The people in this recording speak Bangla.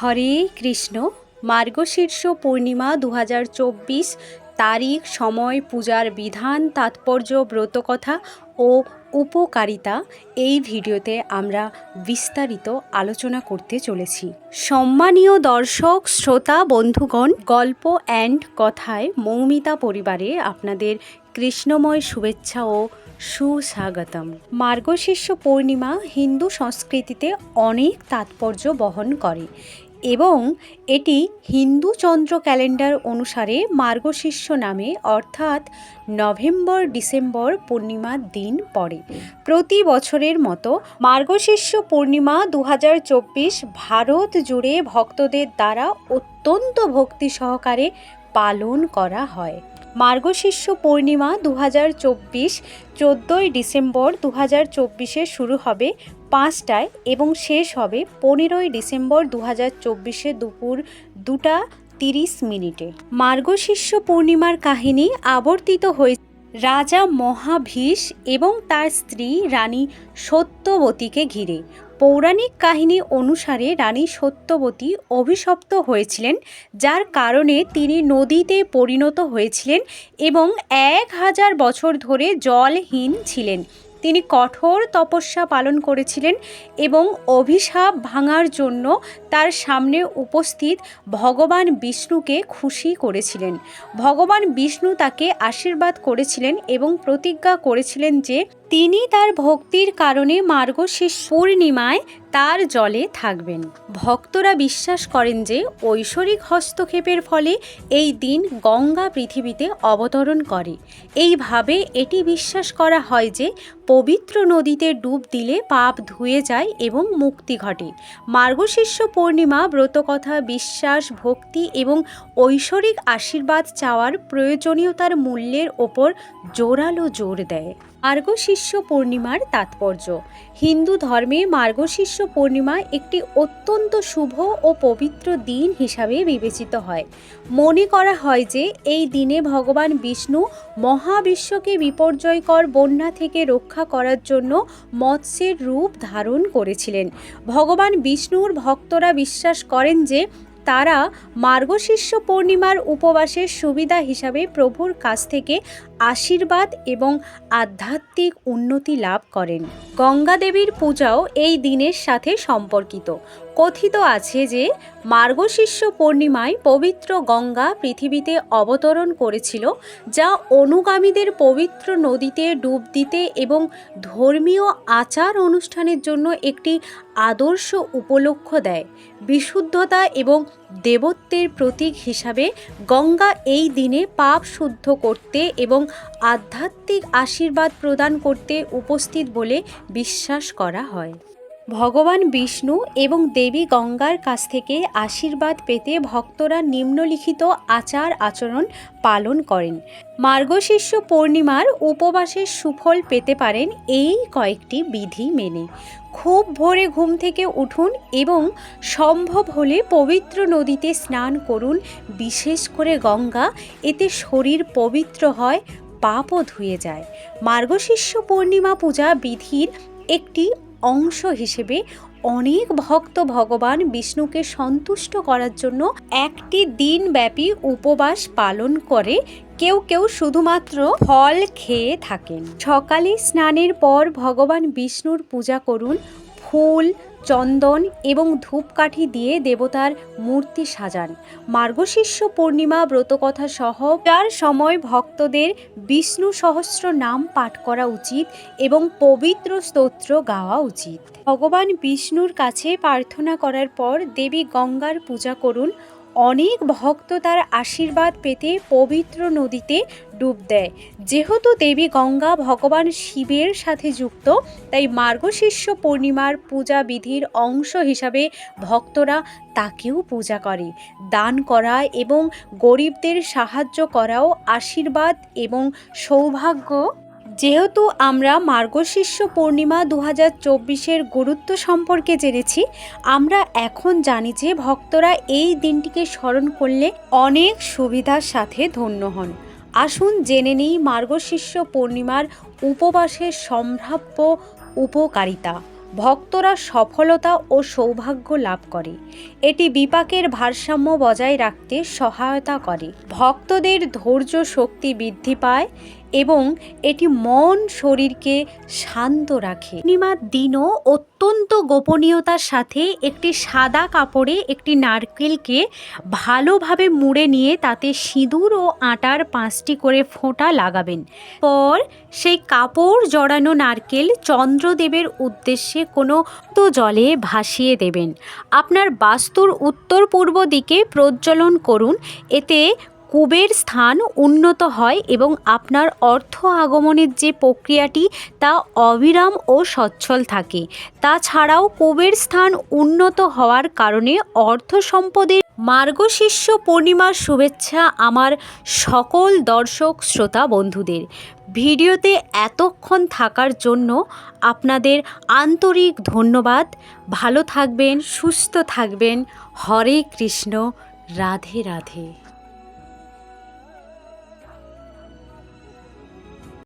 হরে কৃষ্ণ, মার্গশীর্ষ পূর্ণিমা দু হাজার চব্বিশ, তারিখ, সময়, পূজার বিধান, তাৎপর্য, ব্রতকথা ও উপকারিতা এই ভিডিওতে আমরা বিস্তারিত আলোচনা করতে চলেছি। সম্মানীয় দর্শক, শ্রোতা, বন্ধুগণ, গল্প অ্যান্ড কথায় মৌমিতা পরিবারে আপনাদের কৃষ্ণময় শুভেচ্ছা ও সুস্বাগতম। মার্গশীর্ষ পূর্ণিমা হিন্দু সংস্কৃতিতে অনেক তাৎপর্য বহন করে। এবং এটি হিন্দু চন্দ্র ক্যালেন্ডার অনুসারে মার্গশীর্ষ নামে, অর্থাৎ নভেম্বর ডিসেম্বর পূর্ণিমার দিন পড়ে। প্রতি বছরের মতো মার্গশীর্ষ পূর্ণিমা দু হাজার চব্বিশ ভারত জুড়ে ভক্তদের দ্বারা অত্যন্ত ভক্তি সহকারে পালন করা হয়। মার্গশীর্ষ পূর্ণিমা দু হাজার চব্বিশ, চোদ্দোই ডিসেম্বর দু হাজার চব্বিশে শুরু হবে পাঁচটায় এবং শেষ হবে পনেরোই ডিসেম্বর দু হাজার চব্বিশে দুপুর দুটা তিরিশ মিনিটে। মার্গশীর্ষ পূর্ণিমার কাহিনী আবর্তিত হয়ে রাজা মহাভীষ এবং তার স্ত্রী রানী সত্যবতীকে ঘিরে। পৌরাণিক কাহিনী অনুসারে রানী সত্যবতী অভিশপ্ত হয়েছিলেন, যার কারণে তিনি নদীতে পরিণত হয়েছিলেন এবং এক হাজার বছর ধরে জলহীন ছিলেন। তিনি কঠোর তপস্যা পালন করেছিলেন এবং অভিশাপ ভাঙার জন্য তার সামনে উপস্থিত ভগবান বিষ্ণুকে খুশি করেছিলেন। ভগবান বিষ্ণু তাকে আশীর্বাদ করেছিলেন এবং প্রতিজ্ঞা করেছিলেন যে তিনি তার ভক্তির কারণে মার্গশীর্ষ পূর্ণিমায় তার জলে থাকবেন। ভক্তরা বিশ্বাস করেন যে ঐশ্বরিক হস্তক্ষেপের ফলে এই দিন গঙ্গা পৃথিবীতে অবতরণ করে। এইভাবে এটি বিশ্বাস করা হয় যে পবিত্র নদীতে ডুব দিলে পাপ ধুয়ে যায় এবং মুক্তি ঘটে। মার্গশীর্ষ পূর্ণিমা, ব্রতকথা, বিশ্বাস, ভক্তি এবং ঐশ্বরিক আশীর্বাদ চাওয়ার প্রয়োজনীয়তার মূল্যের ওপর জোরালো জোর দেয়। মার্গশীর্ষ পূর্ণিমার তাৎপর্য। হিন্দু ধর্মে মার্গশীর্ষ পূর্ণিমা একটি অত্যন্ত শুভ ও পবিত্র দিন হিসাবে বিবেচিত হয়। মনে করা হয় যে, এই দিনে ভগবান বিষ্ণু মহাবিশ্বকে বিপর্যয়কর বন্যা থেকে রক্ষা করার জন্য মৎস্যের রূপ ধারণ করেছিলেন। ভগবান বিষ্ণুর ভক্তরা বিশ্বাস করেন যে, তারা মার্গশীর্ষ পূর্ণিমার উপবাসের সুবিধা হিসাবে প্রভুর কাছ থেকে আশীর্বাদ এবং আধ্যাত্মিক উন্নতি লাভ করেন। গঙ্গা দেবীর পূজাও এই দিনের সাথে সম্পর্কিত। কথিত আছে যে মার্গশীর্ষ পূর্ণিমায় পবিত্র গঙ্গা পৃথিবীতে অবতরণ করেছিল, যা অনুগামীদের পবিত্র নদীতে ডুব দিতে এবং ধর্মীয় আচার অনুষ্ঠানের জন্য একটি আদর্শ উপলক্ষ দেয়। বিশুদ্ধতা এবং দেবত্বের প্রতীক হিসাবে গঙ্গা এই দিনে পাপ শুদ্ধ করতে এবং আধ্যাত্মিক আশীর্বাদ প্রদান করতে উপস্থিত বলে বিশ্বাস করা হয়। ভগবান বিষ্ণু এবং দেবী গঙ্গার কাছ থেকে আশীর্বাদ পেতে ভক্তরা নিম্নলিখিত আচার আচরণ পালন করেন। মার্গশীর্ষ পূর্ণিমার উপবাসের সুফল পেতে পারেন এই কয়েকটি বিধি মেনে। খুব ভোরে ঘুম থেকে উঠুন এবং সম্ভব হলে পবিত্র নদীতে স্নান করুন, বিশেষ করে গঙ্গা, এতে শরীর পবিত্র হয়, পাপও ধুয়ে যায়। মার্গশীর্ষ পূর্ণিমা পূজা বিধির একটি অংশ হিসেবে অনেক ভক্ত ভগবান বিষ্ণুকে সন্তুষ্ট করার জন্য একটি দিনব্যাপী উপবাস পালন করে। কেউ কেউ শুধুমাত্র ফল খেয়ে থাকেন। সকালে স্নানের পর ভগবান বিষ্ণুর পূজা করুন। ফুল চন্দন এবং ধূপকাঠি দিয়ে দেবতার মূর্তি সাজান। মার্গশীর্ষ পূর্ণিমা ব্রতকথা সহ যার সময় ভক্তদের বিষ্ণু সহস্র নাম পাঠ করা উচিত এবং পবিত্র স্তোত্র গাওয়া উচিত। ভগবান বিষ্ণুর কাছে প্রার্থনা করার পর দেবী গঙ্গার পূজা করুন। অনেক ভক্ত তার আশীর্বাদ পেতে পবিত্র নদীতে ডুব দেয়। যেহেতু দেবী গঙ্গা ভগবান শিবের সাথে যুক্ত, তাই মার্গশীর্ষ পূর্ণিমার পূজা বিধির অংশ হিসাবে ভক্তরা তাকেও পূজা করে। দান করা এবং গরিবদের সাহায্য করাও আশীর্বাদ এবং সৌভাগ্য যেহেতু আমরা মার্গশীর্ষ পূর্ণিমা দু হাজার চব্বিশের গুরুত্ব সম্পর্কে জেনেছি, আমরা এখন জানি যে ভক্তরা এই দিনটিকে স্মরণ করলে অনেক সুবিধার সাথে ধন্য হন। আসুন জেনে নিই মার্গশীর্ষ পূর্ণিমার উপবাসের সম্ভাব্য উপকারিতা। ভক্তরা সফলতা ও সৌভাগ্য লাভ করে। এটি বিপাকের ভারসাম্য বজায় রাখতে সহায়তা করে। ভক্তদের ধৈর্য শক্তি বৃদ্ধি পায়। এবং এটি মন শরীরকে শান্ত রাখে। পূর্ণিমার দিনও অত্যন্ত গোপনীয়তার সাথে একটি সাদা কাপড়ে একটি নারকেলকে ভালোভাবে মুড়ে নিয়ে তাতে সিঁদুর ও আটার পাঁচটি করে ফোঁটা লাগাবেন। পর সেই কাপড় জড়ানো নারকেল চন্দ্রদেবের উদ্দেশ্যে কোনো তো জলে ভাসিয়ে দেবেন। আপনার বাস্তুর উত্তর পূর্ব দিকে প্রজ্বলন করুন। এতে কুবের স্থান উন্নত হয় এবং আপনার অর্থ আগমনের যে প্রক্রিয়াটি তা অবিরাম ও সচ্ছল থাকে। তাছাড়াও কুবের স্থান উন্নত হওয়ার কারণে অর্থ সম্পদের মার্গশিষ্য পূর্ণিমার শুভেচ্ছা আমার সকল দর্শক, শ্রোতা, বন্ধুদের। ভিডিওতে এতক্ষণ থাকার জন্য আপনাদের আন্তরিক ধন্যবাদ। ভালো থাকবেন, সুস্থ থাকবেন। হরে কৃষ্ণ, রাধে রাধে।